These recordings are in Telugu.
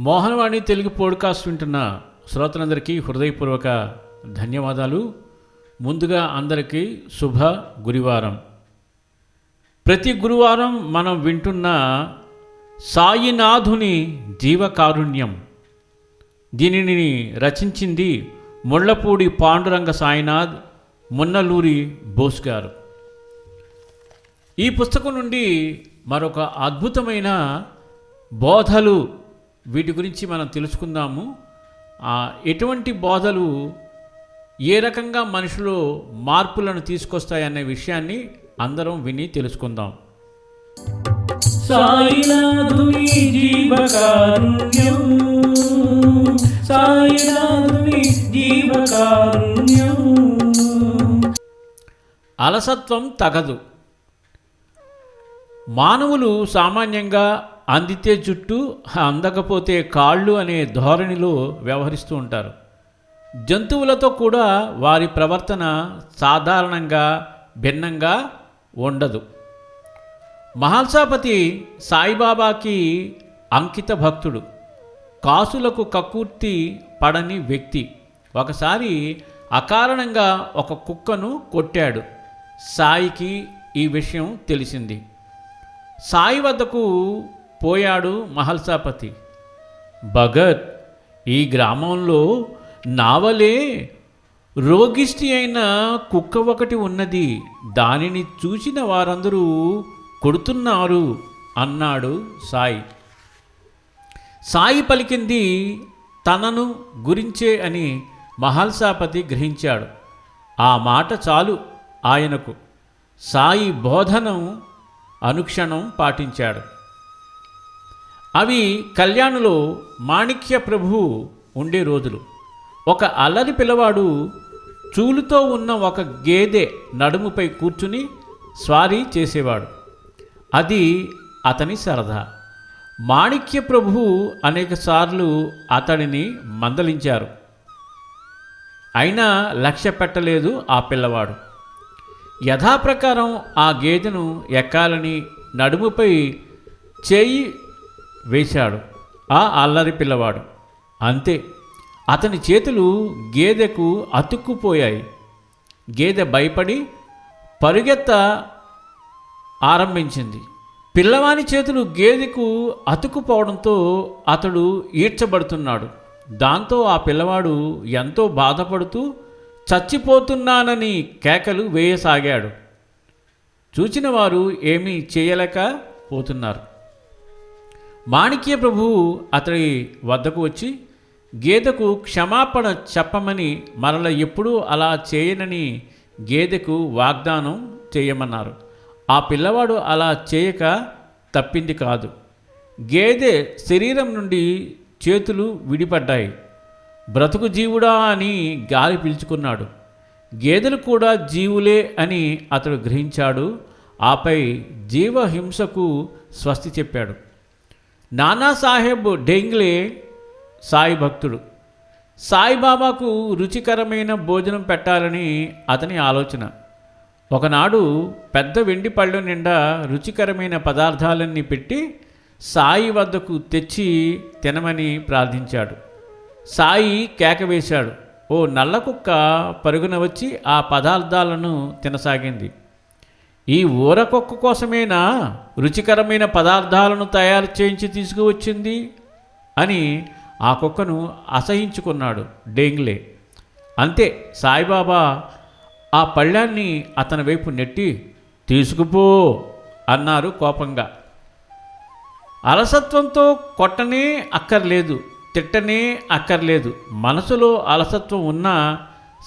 మోహనవాణి తెలుగు పోడ్కాస్ట్ వింటున్న శ్రోతలందరికీ హృదయపూర్వక ధన్యవాదాలు. ముందుగా అందరికీ శుభ గురువారం. ప్రతి గురువారం మనం వింటున్న సాయినాథుని జీవకారుణ్యం. దీనిని రచించింది ముళ్ళపూడి పాండురంగ సాయినాథ్ మున్నలూరి బోస్ గారు. ఈ పుస్తకం నుండి మరొక అద్భుతమైన బోధలు వీటి గురించి మనం తెలుసుకుందాము. ఎటువంటి బోధలు ఏ రకంగా మనిషిలో మార్పులను తీసుకొస్తాయనే విషయాన్ని అందరం విని తెలుసుకుందాం. సాయినాథుని జీవకారుణ్యం. సాయినాథుని జీవకారుణ్యం. అలసత్వం తగదు. మానవులు సామాన్యంగా అందితే జుట్టు అందకపోతే కాళ్ళు అనే ధోరణిలో వ్యవహరిస్తూ ఉంటారు. జంతువులతో కూడా వారి ప్రవర్తన సాధారణంగా భిన్నంగా ఉండదు. మహాల్సాపతి సాయిబాబాకి అంకిత భక్తుడు. కాసులకు కక్కుర్తి పడని వ్యక్తి. ఒకసారి అకారణంగా ఒక కుక్కను కొట్టాడు. సాయికి ఈ విషయం తెలిసింది. సాయి వద్దకు పోయాడు మహల్సాపతి. భగత్ ఈ గ్రామంలో నావలే రోగిష్టి అయిన కుక్క ఒకటి ఉన్నది. దానిని చూసిన వారందరూ కొడుతున్నారు అన్నాడు సాయి. సాయి పలికింది తనను గురించే అని మహల్సాపతి గ్రహించాడు. ఆ మాట చాలు ఆయనకు. సాయి బోధనం అనుక్షణం పాటించాడు. అవి కళ్యాణులో మాణిక్య ప్రభు ఉండే రోజులు. ఒక అల్లరి పిల్లవాడు చూలుతో ఉన్న ఒక గేదె నడుముపై కూర్చుని స్వారీ చేసేవాడు. అది అతని సరదా. మాణిక్య ప్రభు అనేకసార్లు అతడిని మందలించారు. అయినా లక్ష్య పెట్టలేదు ఆ పిల్లవాడు. యథాప్రకారం ఆ గేదెను ఎక్కాలని నడుముపై చేయి వేశాడు. ఆ అల్లరి పిల్లవాడు. అంతే. అతని చేతులు గేదెకు అతుక్కుపోయాయి. గేదె భయపడి పరుగెత్త ఆరంభించింది. పిల్లవాని చేతులు గేదెకు అతుక్కుపోవడంతో అతడు ఈడ్చబడుతున్నాడు. దాంతో ఆ పిల్లవాడు ఎంతో బాధపడుతూ చచ్చిపోతున్నానని కేకలు వేయసాగాడు. చూచిన వారు ఏమీ చేయలేకపోతున్నారు మాణిక్య ప్రభువు అతడి వద్దకు వచ్చి గేదెకు క్షమాపణ చెప్పమని మరల ఎప్పుడూ అలా చేయనని గేదెకు వాగ్దానం చేయమన్నారు. ఆ పిల్లవాడు అలా చేయక తప్పింది కాదు. గేదె శరీరం నుండి చేతులు విడిపడ్డాయి. బ్రతుకు జీవుడా అని గాలి పీల్చుకున్నాడు. గేదెలు కూడా జీవులే అని అతడు గ్రహించాడు. ఆపై జీవహింసకు స్వస్తి చెప్పాడు. నానాసాహెబ్ డెంగ్లే సాయి భక్తుడు. సాయిబాబాకు రుచికరమైన భోజనం పెట్టాలని అతని ఆలోచన. ఒకనాడు పెద్ద వెండి పళ్ళు నిండా రుచికరమైన పదార్థాలన్నీ పెట్టి సాయి వద్దకు తెచ్చి తినమని ప్రార్థించాడు. సాయి కేక వేశాడు. ఓ నల్ల కుక్క పరుగున వచ్చి ఆ పదార్థాలను తినసాగింది. ఈ ఊరకొక్క కోసమేనా రుచికరమైన పదార్థాలను తయారు చేయించి తీసుకువచ్చింది? అని ఆ కుక్కను అసహించుకున్నాడు డేంగ్లే. అంతే సాయిబాబా ఆ పళ్ళాన్ని అతని వైపు నెట్టి తీసుకుపో అన్నారు కోపంగా. అలసత్వంతో కొట్టనే అక్కర్లేదు తిట్టనే అక్కర్లేదు. మనసులో అలసత్వం ఉన్నా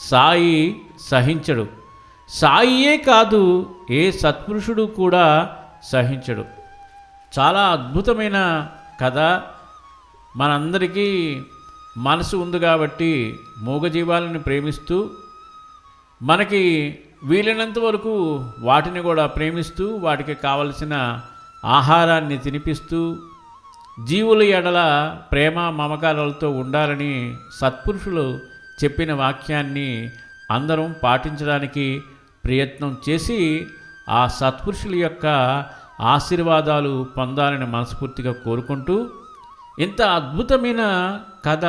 సాయి సహించడు. సాయియే కాదు ఏ సత్పురుషుడు కూడా సహించడు. చాలా అద్భుతమైన కథ. మనందరికీ మనసు ఉంది కాబట్టి మూగజీవాలను ప్రేమిస్తూ మనకి వీలైనంత వరకు వాటిని కూడా ప్రేమిస్తూ వాటికి కావలసిన ఆహారాన్ని తినిపిస్తూ జీవుల ఎడల ప్రేమ మమకారాలతో ఉండాలని సత్పురుషులు చెప్పిన వాక్యాన్ని అందరం పాటించడానికి ప్రయత్నం చేసి ఆ సత్పురుషుల యొక్క ఆశీర్వాదాలు పొందాలని మనస్ఫూర్తిగా కోరుకుంటూ ఇంత అద్భుతమైన కథ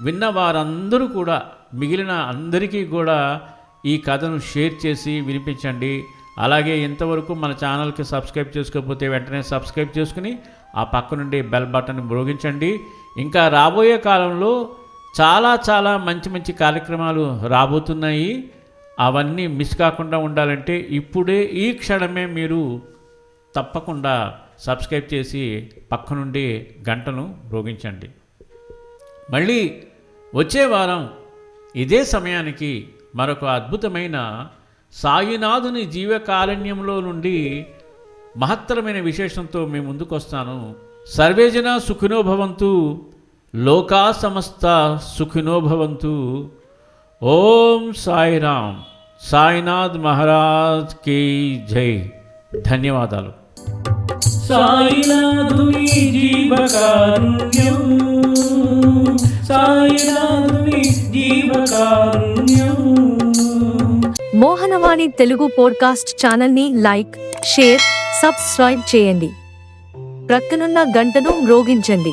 విన్న వారందరూ కూడా మిగిలిన అందరికీ కూడా ఈ కథను షేర్ చేసి వినిపించండి. అలాగే ఇంతవరకు మన ఛానల్కి సబ్స్క్రైబ్ చేసుకోకపోతే వెంటనే సబ్స్క్రైబ్ చేసుకుని ఆ పక్క నుండి బెల్ బటన్ మ్రోగించండి ఇంకా రాబోయే కాలంలో చాలా చాలా మంచి మంచి కార్యక్రమాలు రాబోతున్నాయి. అవన్నీ మిస్ కాకుండా ఉండాలంటే ఇప్పుడే ఈ క్షణమే మీరు తప్పకుండా సబ్స్క్రైబ్ చేసి పక్క నుండి గంటను రోగించండి. మళ్ళీ వచ్చే వారం ఇదే సమయానికి మరొక అద్భుతమైన సాయినాథుని జీవకారణ్యంలో నుండి మహత్తరమైన విశేషంతో మేము ముందుకు వస్తాను సర్వేజన సుఖినోభవంతు లోకా సమస్త సుఖినోభవంతు ఓం సాయిరామ్ సాయినాథ్ మహారాజ్కి జై. ధన్యవాదాలు. సాయినాథుని జీవకారుణ్యం. సాయినాథుని జీవకారుణ్యం. మోహనవాణి తెలుగు పోడ్కాస్ట్ ఛానల్ని లైక్ షేర్ సబ్స్క్రైబ్ చేయండి. ప్రక్కనున్న గంటను మ్రోగించండి.